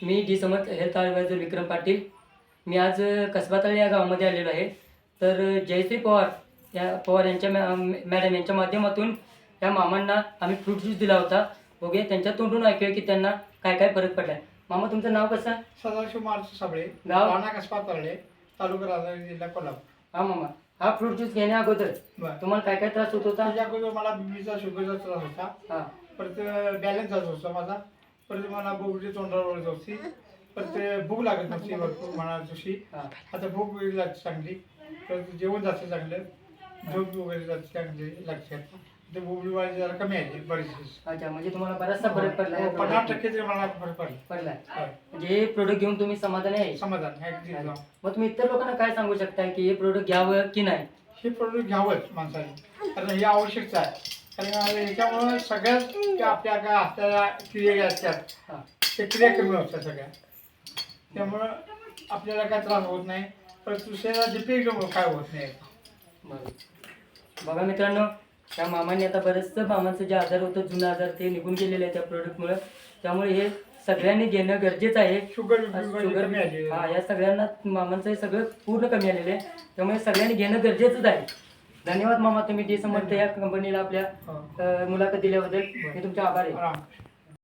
मी D Samarth health advisor Vikram Patil. मी आज अ, कसबातळे या गावामध्ये आलेलो आहे. तर जयश्री पवार या पवार यांच्या मॅ मॅडम यांच्या माध्यमातून या मामांना आम्ही फ्रूट ज्यूस दिला होता. बघूया त्यांच्या तोंडून ऐकूया की त्यांना काय काय फरक पडला मामा तुमचं नाव कसं? सदाशिव मारुती साबळे. गाव? राणा कसबा तळले तालुका राधानगरी जिल्हा कोल्हापूर. हा मामा. हा फ्रूट ज्यूस घेण्या अगोदर तुम्हाला काय काय त्रास होत होता? अगोदर मला बीपीचा शुगरचा त्रास होता. हा. परत बॅलन्स होता माझा. परत मला बोगडी तोंडावर ओळख होती परत भूक लागत नव्हती भरपूर म्हणा तशी हा. आता भूक वगैरे लागते चांगली. परत जेवण जातं चांगलं. झोप वगैरे जाते चांगली लागते. आता ते बोबडी वाढी जरा कमी आहे बरीचशी. अच्छा म्हणजे तुम्हाला बराचसा फरक पडला या हो, पन्नास टक्के तरी मला फरक पडला. पडला. होय. म्हणजे हे प्रोडक्ट घेऊन तुम्ही समाधानी आहे? समाधान अगदी एकदम. मग तुम्ही इतर लोकांना काय सांगू शकता की हे प्रोडक्ट घ्यावं की नाही? हे प्रोडक्ट घ्यावंच माणसाने. कारण हे आवश्यकच आहे. कारण याच्यामुळं सगळ्यात त्या आपल्या काय हाताला क्रिया असतात त्या क्रिया कमी होतात सगळ्या. त्यामुळं आपल्याला काय त्रास होत नाही. परत दुसऱ्याला डिपेंड काय होत नाही. बरोबर बघा मित्रांनो त्या मामाने आता बरेचसं मामांचं जे आजार होतं जुनं आजार ते निघून गेलेले आहे त्या प्रोडक्टमुळे त्यामुळे हे सगळ्यांनी घेणं गरजेचं आहे. शुगर शुगर हा या सगळ्यांना मामांचं हे सगळं पूर्ण कमी आलेलं आहे. त्यामुळे सगळ्यांनी घेणं गरजेचंच आहे. धन्यवाद मामा तुम्ही डी समर्थ या कंपनीला आपल्या हो. अं, मुलाखत दिल्याबद्दल. मी तुमचे आभार आहे.